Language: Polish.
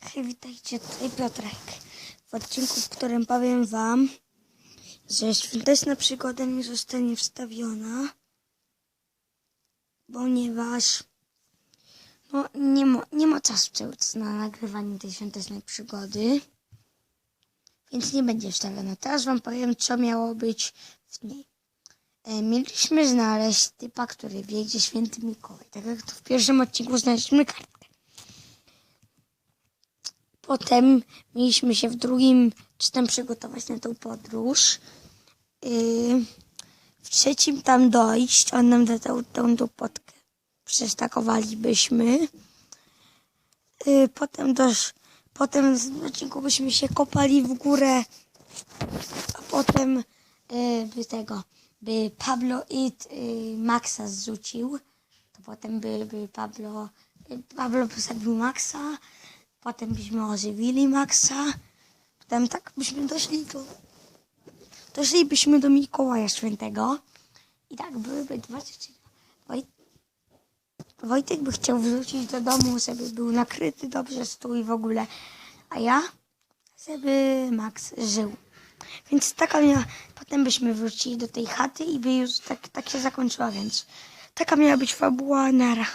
Hej, witajcie, tutaj Piotrek. W odcinku, w którym powiem wam, że świąteczna przygoda nie zostanie wstawiona, ponieważ no, nie, ma, nie ma czasu na nagrywanie tej świątecznej przygody, więc nie będzie wstawiona. Teraz wam powiem, co miało być w niej. E, Mieliśmy znaleźć typa, który wie, gdzie święty Mikołaj. Tak jak to w pierwszym odcinku znaleźliśmy kartkę. Potem mieliśmy się w drugim czytam przygotować na tą podróż. Yy, w trzecim tam dojść. On nam da tą, tą, tą. Przestakowalibyśmy. Yy, potem dosz, potem w odcinku byśmy się kopali w górę. A potem yy, by tego, by Pablo It yy, Maxa zrzucił. To potem by, by Pablo, by Pablo posadził Maxa. Potem byśmy ożywili Maxa. Potem tak byśmy doszli do... Doszlibyśmy do Mikołaja Świętego. I tak byłyby dwa rzeczy. Woj... Wojtek by chciał wrzucić do domu, żeby był nakryty dobrze stół i w ogóle. A ja, żeby Max żył. Więc taka miała... Potem byśmy wrócili do tej chaty i by już tak, tak się zakończyła, więc taka miała być fabuła nara.